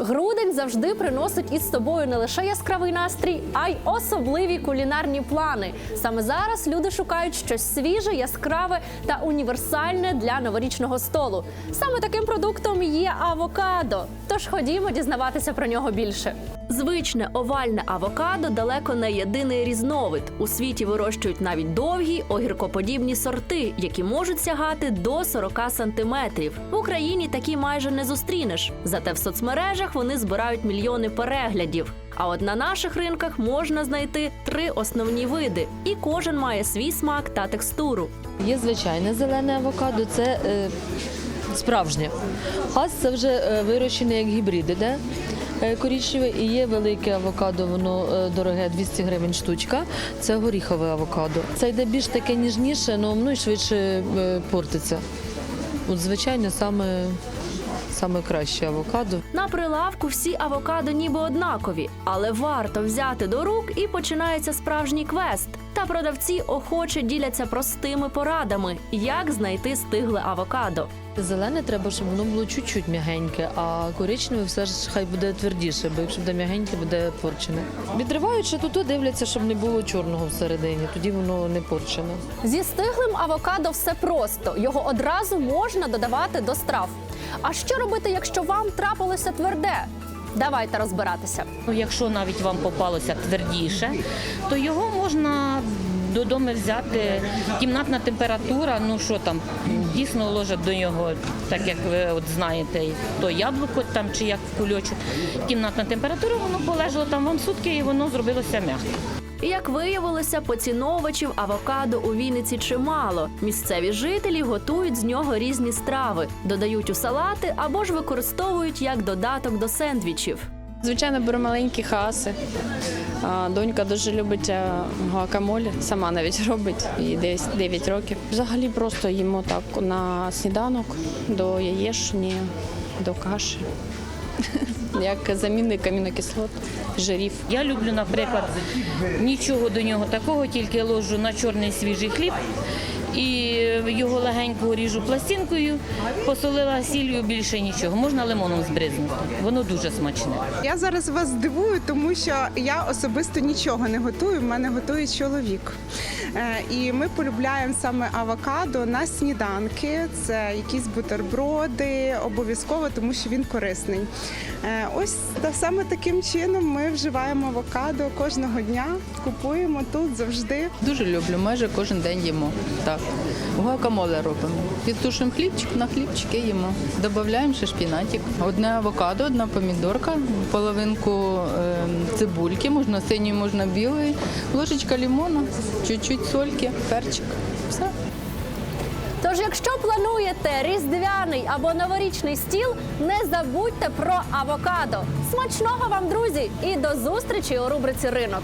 Грудень завжди приносить із собою не лише яскравий настрій, а й особливі кулінарні плани. Саме зараз люди шукають щось свіже, яскраве та універсальне для новорічного столу. Саме таким продуктом є авокадо. Тож ходімо дізнаватися про нього більше. Звичне овальне авокадо далеко не єдиний різновид. У світі вирощують навіть довгі огіркоподібні сорти, які можуть сягати до 40 сантиметрів. В Україні такі майже не зустрінеш. Зате в соцмережах вони збирають мільйони переглядів. А от на наших ринках можна знайти три основні види, і кожен має свій смак та текстуру. Є звичайне зелене авокадо, це е, справжнє. Хас це вже вирощений вирощене як гібрид іде. е, Корічневе і є велике авокадо, воно е, дороге 200 гривень штучка. Це горіхове авокадо. Це йде більш таке ніжніше, але ну, й швидше е, портиться. От Звичайно, саме, саме краще авокадо. На прилавку всі авокадо ніби однакові, але варто взяти до рук і починається справжній квест. Та продавці охоче діляться простими порадами, як знайти стигле авокадо. Зелене треба, щоб воно було чуть-чуть м'ягеньке, а коричневе все ж хай буде твердіше, бо якщо буде м'ягеньке, буде порчене. Відривають ще тут, дивляться, щоб не було чорного всередині, тоді воно не порчене. Зі стиглим авокадо все просто. Його одразу можна додавати до страв. А що робити, якщо вам трапилося тверде? Давайте розбиратися. Ну, Якщо навіть вам попалося твердіше, то його можна додому взяти. Кімнатна температура, ну що там, дійсно ложать до нього, так як ви от знаєте, то яблуко там чи як кульочок. Кімнатна температура, воно полежало там вам сутки і воно зробилося м'яке. І як виявилося, поціновувачів авокадо у Вінниці чимало. Місцеві жителі готують з нього різні страви, додають у салати або ж використовують як додаток до сендвічів. Звичайно, беру маленькі хаси. Донька дуже любить е, гуакамолі, сама навіть робить, їй десь 9 років. Взагалі просто їмо так на сніданок до яєчні, до каші. Як замінник амінокислот, жирів. Я люблю, наприклад, нічого до нього такого, тільки ложу на чорний свіжий хліб і його легенько ріжу пластинкою, посолила сіллю, більше нічого. Можна лимоном збризнути. Воно дуже смачне. Я зараз вас здивую, тому що я особисто нічого не готую. В мене готує чоловік. Е, І ми полюбляємо саме авокадо на сніданки. Це якісь бутерброди, обов'язково, тому що він корисний. Е, Ось та саме таким чином ми вживаємо авокадо кожного дня. Купуємо тут завжди. Дуже люблю, майже кожен день їмо. Так. Гуакамоле робимо. Підтушимо хлібчик, на хлібчики їмо. Додаємо ще шпінатик. Одне авокадо, одна помідорка, половинку е, цибульки, можна синьої, можна білої, ложечка лимона, чуть-чуть сольки, перчик. Все. Тож, якщо плануєте різдвяний або новорічний стіл, не забудьте про авокадо. Смачного вам, друзі, і до зустрічі у рубриці Ринок.